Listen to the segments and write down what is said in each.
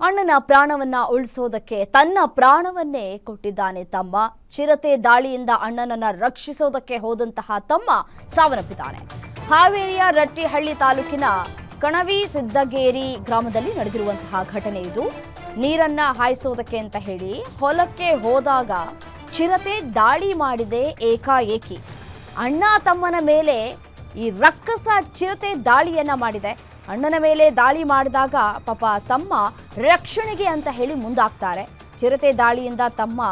ಅಣ್ಣನ ಪ್ರಾಣವನ್ನ ಉಳಿಸೋದಕ್ಕೆ ತನ್ನ ಪ್ರಾಣವನ್ನೇ ಕೊಟ್ಟಿದ್ದಾನೆ ತಮ್ಮ. ಚಿರತೆ ದಾಳಿಯಿಂದ ಅಣ್ಣನನ್ನ ರಕ್ಷಿಸೋದಕ್ಕೆ ಹೋದಂತಹ ತಮ್ಮ ಸಾವನ್ನಪ್ಪಿದ್ದಾನೆ. ಹಾವೇರಿಯ ರಟ್ಟಿಹಳ್ಳಿ ತಾಲೂಕಿನ ಕಣವಿ ಸಿದ್ದಗೇರಿ ಗ್ರಾಮದಲ್ಲಿ ನಡೆದಿರುವಂತಹ ಘಟನೆ ಇದು. ನೀರನ್ನ ಹಾಯಿಸೋದಕ್ಕೆ ಅಂತ ಹೇಳಿ ಹೊಲಕ್ಕೆ ಹೋದಾಗ ಚಿರತೆ ದಾಳಿ ಮಾಡಿದೆ ಏಕಾಏಕಿ. ಅಣ್ಣ ತಮ್ಮನ ಮೇಲೆ ಈ ರಕ್ಕಸ ಚಿರತೆ ದಾಳಿಯನ್ನ ಮಾಡಿದೆ. ಅಣ್ಣನ ಮೇಲೆ ದಾಳಿ ಮಾಡಿದಾಗ ಪಾಪ ತಮ್ಮ ರಕ್ಷಣೆಗೆ ಅಂತ ಹೇಳಿ ಮುಂದಾಗ್ತಾರೆ. ಚಿರತೆ ದಾಳಿಯಿಂದ ತಮ್ಮ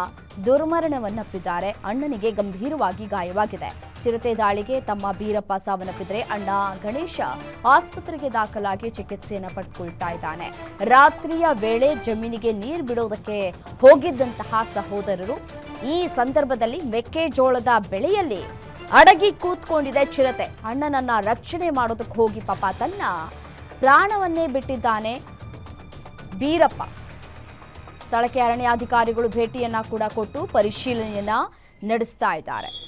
ದುರ್ಮರಣವನ್ನಪ್ಪಿದ್ದಾರೆ. ಅಣ್ಣನಿಗೆ ಗಂಭೀರವಾಗಿ ಗಾಯವಾಗಿದೆ. ಚಿರತೆ ದಾಳಿಗೆ ತಮ್ಮ ಬೀರಪ್ಪ ಸಾವನ್ನಪ್ಪಿದ್ರೆ ಅಣ್ಣ ಗಣೇಶ ಆಸ್ಪತ್ರೆಗೆ ದಾಖಲಾಗಿ ಚಿಕಿತ್ಸೆಯನ್ನು ಪಡೆದುಕೊಳ್ತಾ ಇದ್ದಾನೆ. ರಾತ್ರಿಯ ವೇಳೆ ಜಮೀನಿಗೆ ನೀರು ಬಿಡೋದಕ್ಕೆ ಹೋಗಿದ್ದಂತಹ ಸಹೋದರರು ಈ ಸಂದರ್ಭದಲ್ಲಿ ಮೆಕ್ಕೆಜೋಳದ ಬೆಳೆಯಲ್ಲಿ ಅಡಗಿ ಕೂತ್ಕೊಂಡಿದೆ ಚಿರತೆ. ಅಣ್ಣನನ್ನ ರಕ್ಷಣೆ ಮಾಡೋದಕ್ಕೆ ಹೋಗಿ ಪಾಪ ತನ್ನ ಪ್ರಾಣವನ್ನೇ ಬಿಟ್ಟಿದ್ದಾನೆ ಬೀರಪ್ಪ. ಸ್ಥಳಕ್ಕೆ ಅರಣ್ಯಾಧಿಕಾರಿಗಳು ಭೇಟಿಯನ್ನ ಕೂಡ ಕೊಟ್ಟು ಪರಿಶೀಲನೆಯನ್ನ ನಡೆಸ್ತಾ ಇದ್ದಾರೆ.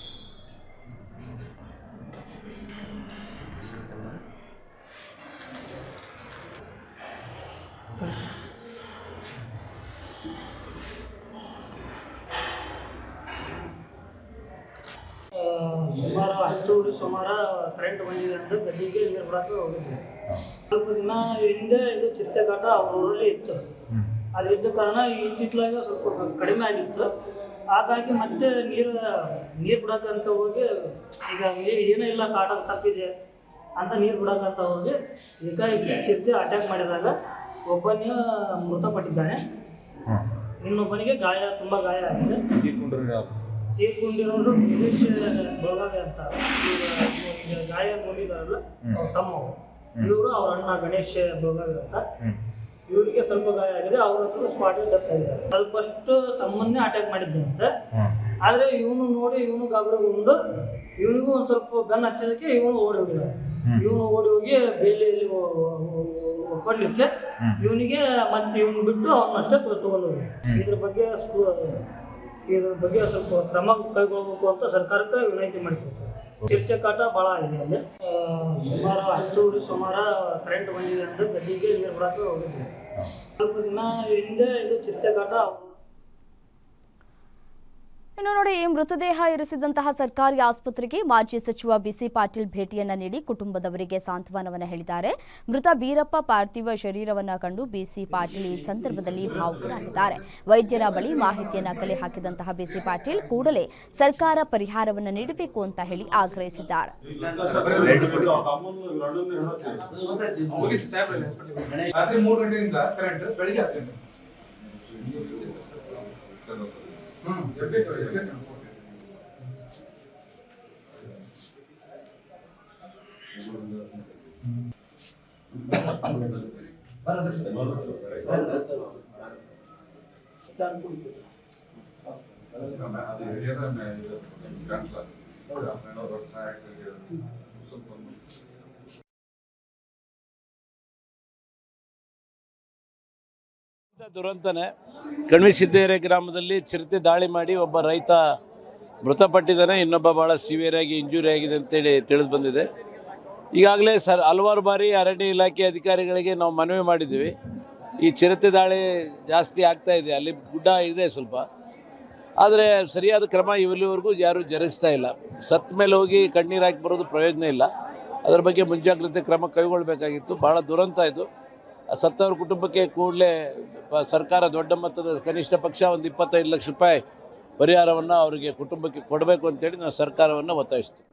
ಸುಮಾರು ಸುಮಾರ ಕರೆಂಟ್ ಬಂದಿದೆ ಅಂತ ಗದ್ದಿಗೆ ನೀರು ಬಿಡಕ್ಕೆ ಹೋಗಿದ್ದೆ ಸ್ವಲ್ಪ ದಿನ ಹಿಂದೆ ಇದು ಚಿರತೆ ಕಾಟ ಅವ್ರ ಊರಲ್ಲಿ ಇತ್ತು ಅದಿದ್ದ ಕಾರಣ ಇತ್ತಿತ್ತಲಾಗ ಸ್ವಲ್ಪ ಕಡಿಮೆ ಆಗಿತ್ತು. ಹಾಗಾಗಿ ಮತ್ತೆ ನೀರು ನೀರು ಬಿಡಕ್ಕಂತ ಹೋಗಿ ಈಗ ನೀರು ಏನೂ ಇಲ್ಲ ಕಾಟ ತಪ್ಪಿದೆ ಅಂತ ನೀರು ಬಿಡಕ್ಕಂತ ಹೋಗಿ ಈಗ ಚಿರತೆ ಅಟ್ಯಾಕ್ ಮಾಡಿದಾಗ ಒಬ್ಬನೇ ಮೃತಪಟ್ಟಿದ್ದಾನೆ. ಇನ್ನೊಬ್ಬನಿಗೆ ಗಾಯ ತುಂಬ ಗಾಯ ಆಗಿದೆ. ತೀರ್ಕೊಂಡಿರೋರು ಗಿರೀಶ್ ಬೆಳಗಾವಿ ಅಂತ. ಈಗ ಗಾಯ ನೋಡಿದಾರಲ್ಲ ಅವ್ರ ತಮ್ಮ ಇವರು ಅವ್ರ ಅಣ್ಣ ಗಣೇಶ್ ಬೆಳಗಾವಿ ಅಂತ. ಇವರಿಗೆ ಸ್ವಲ್ಪ ಗಾಯ ಆಗಿದೆ ಅವ್ರ ಹತ್ರ ಸ್ಪಾಟ್ ಡೆತ್ ಆಗಿದ್ದಾರೆ ಸ್ವಲ್ಪಷ್ಟು ತಮ್ಮನ್ನೇ ಅಟ್ಯಾಕ್ ಮಾಡಿದ್ದಂತೆ ಆದ್ರೆ ಇವನು ನೋಡಿ ಇವನು ಗಾಬರಿಗೊಂಡು ಇವನಿಗೂ ಒಂದ್ ಸ್ವಲ್ಪ ಗನ್ ಹಚ್ಚಿದಕ್ಕೆ ಇವನು ಓಡಿ ಹೋಗಿದ ಇವನು ಓಡಿ ಹೋಗಿ ಬೇಲಿಯಲ್ಲಿ ಕೊಡ್ಲಿಕ್ಕೆ ಇವನಿಗೆ ಮತ್ತೆ ಇವನು ಬಿಟ್ಟು ಅವನಷ್ಟೇ ತಗೊಂಡು ಇದ್ರ ಬಗ್ಗೆ ಇದ್ರ ಬಗ್ಗೆ ಸ್ವಲ್ಪ ಕ್ರಮ ಕೈಗೊಳ್ಳಬೇಕು ಅಂತ ಸರ್ಕಾರಕ್ಕೆ ವಿನಂತಿ ಮಾಡಿಕೊಡ್ತೀವಿ. ಚಿರ್ಚಕಾಟ ಭಾಳ ಆಗಿದೆ ಅಲ್ಲಿ. ಸುಮಾರು ಹತ್ತೂವರೆ ಸುಮಾರು ಕರೆಂಟ್ ಬಂದಿದೆ ಅಂತ ಗದ್ದಿಗೆ ನೀರು ಬಿಡಕ್ಕೆ ಹೋಗಿದ್ದೆ ಸ್ವಲ್ಪ ದಿನ ಹಿಂದೆ ಇದು ಚಿರತೆ ಕಾಟ ಇನ್ನು ನೋಡಿ ಮೃತದೇಹ ಇರಿಸಿದಂತಹ ಸರ್ಕಾರಿ ಆಸ್ಪತ್ರೆಗೆ ಮಾಜಿ ಸಚಿವ ಬಿಸಿ ಪಾಟೀಲ್ ಭೇಟಿಯನ್ನ ನೀಡಿ ಕುಟುಂಬದವರಿಗೆ ಸಾಂತ್ವನವನ್ನು ಹೇಳಿದ್ದಾರೆ. ಮೃತ ಬೀರಪ್ಪ ಪಾರ್ಥಿವ ಶರೀರವನ್ನ ಕಂಡು ಬಿಸಿ ಪಾಟೀಲ್ ಈ ಸಂದರ್ಭದಲ್ಲಿ ಭಾವುಕರಾಗಿದ್ದಾರೆ. ವೈದ್ಯರ ಬಳಿ ಮಾಹಿತಿಯನ್ನ ಕಲೆ ಹಾಕಿದಂತಹ ಬಿಸಿ ಪಾಟೀಲ್ ಕೂಡಲೇ ಸರ್ಕಾರ ಪರಿಹಾರವನ್ನು ನೀಡಬೇಕು ಅಂತ ಹೇಳಿ ಆಗ್ರಹಿಸಿದ್ದಾರೆ. ಹತ್ತು ಗಂಟೆ ಹ್ಮ್ ಇರ್ಬೇಕು ಇರ್ಬೇಕು ಅದು ಹಿರಿಯರ ಮೇ- ಇದು ಗಂಟ್ಲ. ಹನ್ನೆರಡು ವರ್ಷ ಆಗ್ತದೆ. ದುರಂತನೇ ಕಣ್ವಿ ಸಿದ್ದೇರೆ ಗ್ರಾಮದಲ್ಲಿ ಚಿರತೆ ದಾಳಿ ಮಾಡಿ ಒಬ್ಬ ರೈತ ಮೃತಪಟ್ಟಿದ್ದಾನೆ. ಇನ್ನೊಬ್ಬ ಭಾಳ ಸಿವಿಯರ್ ಆಗಿ ಇಂಜುರಿ ಆಗಿದೆ ಅಂತೇಳಿ ತಿಳಿದು ಬಂದಿದೆ. ಈಗಾಗಲೇ ಸರ್, ಹಲವಾರು ಬಾರಿ ಅರಣ್ಯ ಇಲಾಖೆ ಅಧಿಕಾರಿಗಳಿಗೆ ನಾವು ಮನವಿ ಮಾಡಿದ್ದೀವಿ. ಈ ಚಿರತೆ ದಾಳಿ ಜಾಸ್ತಿ ಆಗ್ತಾ ಇದೆ. ಅಲ್ಲಿ ಗುಡ್ಡ ಇದೆ ಸ್ವಲ್ಪ. ಆದರೆ ಸರಿಯಾದ ಕ್ರಮ ಇಲ್ಲಿವರೆಗೂ ಯಾರೂ ಜರುಗಿಸ್ತಾ ಇಲ್ಲ. ಸತ್ತ ಮೇಲೆ ಹೋಗಿ ಕಣ್ಣೀರು ಹಾಕಿ ಬರೋದು ಪ್ರಯೋಜನ ಇಲ್ಲ. ಅದರ ಬಗ್ಗೆ ಮುಂಜಾಗ್ರತೆ ಕ್ರಮ ಕೈಗೊಳ್ಳಬೇಕಾಗಿತ್ತು ಭಾಳ ದುರಂತ ಇದು. ಸತ್ತವರ ಕುಟುಂಬಕ್ಕೆ ಕೂಡಲೇ ಸರ್ಕಾರ ದೊಡ್ಡ ಮೊತ್ತದ ಕನಿಷ್ಠ ಪಕ್ಷ ಒಂದು ಇಪ್ಪತ್ತೈದು ಲಕ್ಷ ರೂಪಾಯಿ ಪರಿಹಾರವನ್ನು ಅವರಿಗೆ ಕುಟುಂಬಕ್ಕೆ ಕೊಡಬೇಕು ಅಂತೇಳಿ ನಾನು ಸರ್ಕಾರವನ್ನು ಒತ್ತಾಯಿಸ್ತೀವಿ.